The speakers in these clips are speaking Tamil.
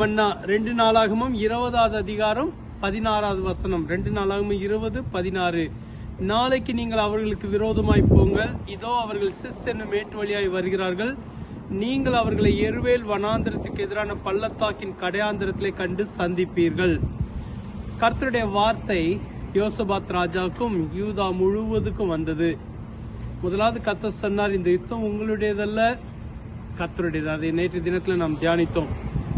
மன்னா ரெண்டு நாளாகமும் இருபதாவது அதிகாரம் பதினாறாவது வசனம். ரெண்டு நாளாகமும் இருபது பதினாறு. நாளைக்கு நீங்கள் அவர்களுக்கு விரோதமாய் போங்கள். இதோ அவர்கள் சிஸ் என்னும் மேட்டு வழியாய் வருகிறார்கள். நீங்கள் அவர்களை எருவேல் வனாந்திரத்துக்கு எதிரான பள்ளத்தாக்கின் கடையாந்திரத்திலே கண்டு சந்திப்பீர்கள். கர்த்தருடைய வார்த்தை யோசபாத் ராஜாவுக்கும் யூதா முழுவதுக்கும் வந்தது. முதலாவது கர்த்தர் சொன்னார் இந்த யுத்தம் உங்களுடையதல்ல. கத்தருடையது அதை நேற்று தினத்தில் நாம் தியானித்தோம்.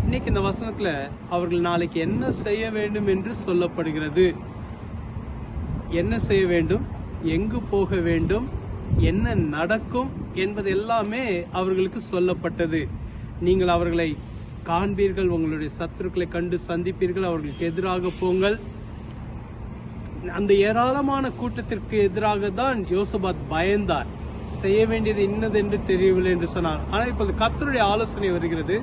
இன்னைக்கு இந்த வசனத்துல அவர்கள் நாளைக்கு என்ன செய்ய வேண்டும் என்று சொல்லப்படுகிறது. என்ன செய்ய வேண்டும்? எங்கு போக வேண்டும்? என்ன நடக்கும் என்பது எல்லாமே அவர்களுக்கு சொல்லப்பட்டது. நீங்கள் அவர்களை காண்பீர்கள் உங்களுடைய சத்துருக்களை கண்டு சந்திப்பீர்கள் அவர்களுக்கு எதிராக போங்கள். அந்த ஏராளமான கூட்டத்திற்கு எதிராக தான் யோசபாத் பயந்தார். செய்ய வேண்டியது இன்னது என்று தெரியவில்லை என்று சொன்னார். ஆனால் இப்போது கத்தருடைய ஆலோசனை வருகிறது.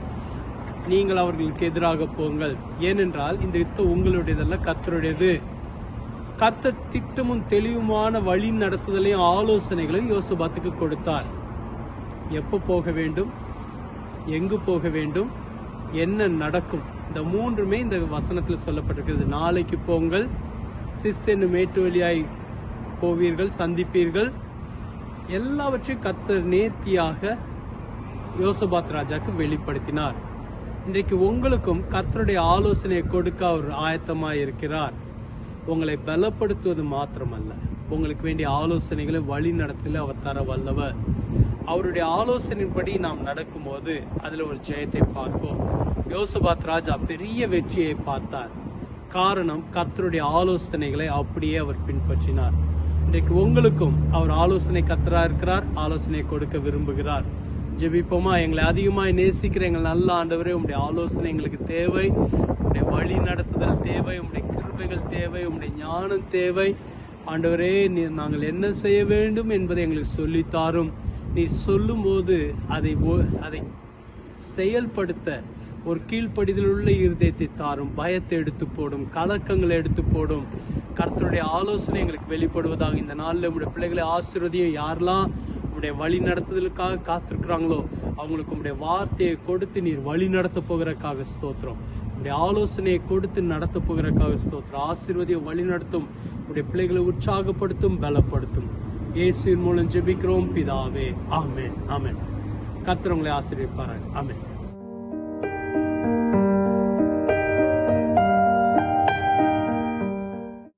நீங்கள் அவர்களுக்கு எதிராக போங்கள். ஏனென்றால் இந்த யுத்தம் உங்களுடையதல்ல கத்தருடையது கத்த திட்டமும் தெளிவுமான வழி நடத்துதலையும் ஆலோசனைகளையும் யோசபாத்துக்கு கொடுத்தார். எப்போ போக வேண்டும்? எங்கு போக வேண்டும்? என்ன நடக்கும்? இந்த மூன்றுமே இந்த வசனத்தில் சொல்லப்பட்டிருக்கிறது. நாளைக்கு போங்கள். சிஸ் என்னும் மேட்டு வழியாய் போவீர்கள் சந்திப்பீர்கள். எல்லாவற்றையும் கத்தர் நேர்த்தியாக யோசபாத் ராஜாக்கு வெளிப்படுத்தினார். இன்றைக்கு உங்களுக்கும் கர்த்தருடைய ஆலோசனையை கொடுக்க அவர் ஆயத்தமாக இருக்கிறார் உங்களை பலப்படுத்துவது மாத்திரமல்ல. உங்களுக்கு வேண்டிய ஆலோசனைகளை வழி நடத்தல அவர் தர வல்லவர். அவருடைய ஆலோசனையின்படி நாம் நடக்கும்போது அதில் ஒரு ஜெயத்தை பார்ப்போம். யோசபாத் ராஜா பெரிய வெற்றியை பார்த்தார். காரணம் கர்த்தருடைய ஆலோசனைகளை அப்படியே அவர் பின்பற்றினார். இன்றைக்கு உங்களுக்கும் அவர் ஆலோசனை கத்தரா இருக்கிறார் ஆலோசனை கொடுக்க விரும்புகிறார். ஜெபிப்போமா? எங்களை அதிகமாக நேசிக்கிற எங்கள் நல்ல ஆண்டவரே உங்களுடைய ஆலோசனை எங்களுக்கு தேவை. உங்களுடைய வழி நடத்துதல் தேவை. உங்களுடைய கிருபைகள் தேவை. உங்களுடைய ஞானம் தேவை. ஆண்டவரே நீ நாங்கள் என்ன செய்ய வேண்டும் என்பதை எங்களுக்கு சொல்லித் தாரும். நீ சொல்லும்போது அதை அதை செயல்படுத்த ஒரு கீழ்ப்படிதல் உள்ள இருதயத்தை தாரும். பயத்தை எடுத்து போடும் கலக்கங்களை எடுத்து போடும். கர்த்தருடைய ஆலோசனை எங்களுக்கு வெளிப்படுவதாக இந்த நாளில் உங்களுடைய பிள்ளைகளை ஆசிர்வதியும். யாரெல்லாம் உங்களுடைய வழி நடத்துதலுக்காக காத்திருக்கிறாங்களோ அவங்களுக்கு உங்களுடைய வார்த்தையை கொடுத்து நீர் வழி நடத்த போகிறக்காக ஸ்தோத்திரம். உடைய ஆலோசனையை கொடுத்து நடத்த போகிறக்காக ஸ்தோத்திரம். ஆசீர்வதியை வழி நடத்தும் உடைய பிள்ளைகளை உற்சாகப்படுத்தும் பலப்படுத்தும். இயேசுவின் மூலம் ஜெபிக்கிறோம் பிதாவே. ஆமேன் ஆமேன். கத்துறவங்களை உங்களை ஆமேன்.